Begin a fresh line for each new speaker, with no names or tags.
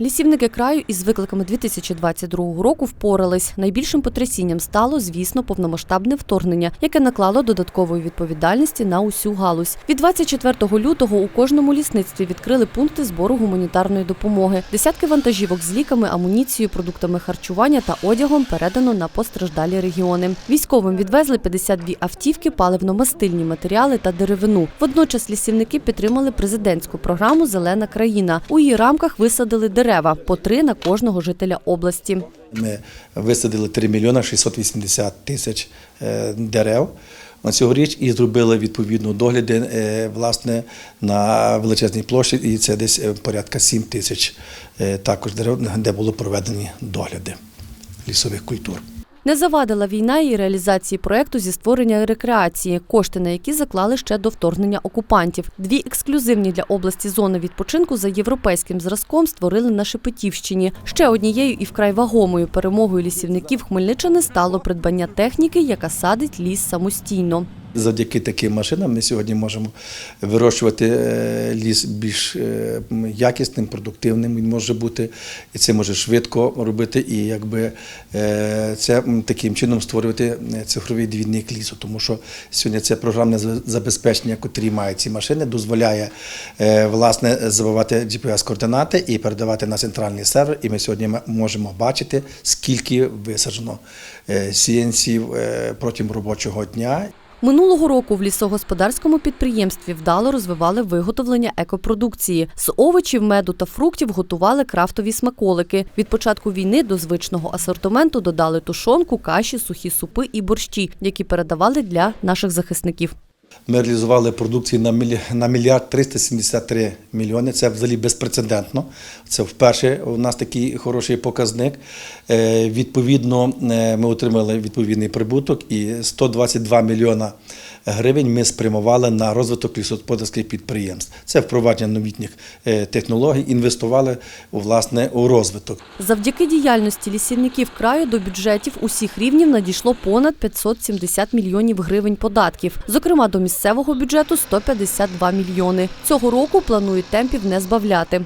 Лісівники краю із викликами 2022 року впорались. Найбільшим потрясінням стало, звісно, повномасштабне вторгнення, яке наклало додаткової відповідальності на усю галузь. Від 24 лютого у кожному лісництві відкрили пункти збору гуманітарної допомоги. Десятки вантажівок з ліками, амуніцією, продуктами харчування та одягом передано на постраждалі регіони. Військовим відвезли 52 автівки, паливно-мастильні матеріали та деревину. Водночас лісівники підтримали президентську програму Зелена країна. У її рамках висадили дерева по три на кожного жителя області.
Ми висадили 3 мільйони 680 тисяч е, дерев на цьогоріч і зробили відповідно догляди е, власне на величезній площі, і це десь е, порядка 7 тисяч також дерев, де були проведені догляди лісових культур.
Не завадила війна і реалізації проекту зі створення рекреації, кошти на які заклали ще до вторгнення окупантів. Дві ексклюзивні для області зони відпочинку за європейським зразком створили на Шепетівщині. Ще однією і вкрай вагомою перемогою лісівників Хмельниччини стало придбання техніки, яка садить ліс самостійно.
Завдяки таким машинам ми сьогодні можемо вирощувати е, ліс більш е, якісним, продуктивним. Він може бути, і це може швидко робити, і якби е, це таким чином створювати цифровий двійник лісу. Тому що сьогодні це програмне забезпечення, котрі мають ці машини, дозволяє власне забивати GPS-координати і передавати на центральний сервер. І ми сьогодні можемо бачити, скільки висаджено сіянців протягом робочого дня.
Минулого року в лісогосподарському підприємстві вдало розвивали виготовлення екопродукції. З овочів, меду та фруктів готували крафтові смаколики. Від початку війни до звичного асортименту додали тушонку, каші, сухі супи і борщі, які передавали для наших захисників.
Ми реалізували продукції на мільярд 373 мільйони. Це взагалі безпрецедентно. Це вперше у нас такий хороший показник. Е, Відповідно, е, ми отримали відповідний прибуток і 122 мільйона гривень ми спрямували на розвиток лісогосподарських підприємств. Це впровадження новітніх е, технологій, інвестували власне у розвиток.
Завдяки діяльності лісівників краю до бюджетів усіх рівнів надійшло понад 570 мільйонів гривень податків. Зокрема, до місцевого бюджету 152 мільйони. Цього року планують темпів не збавляти.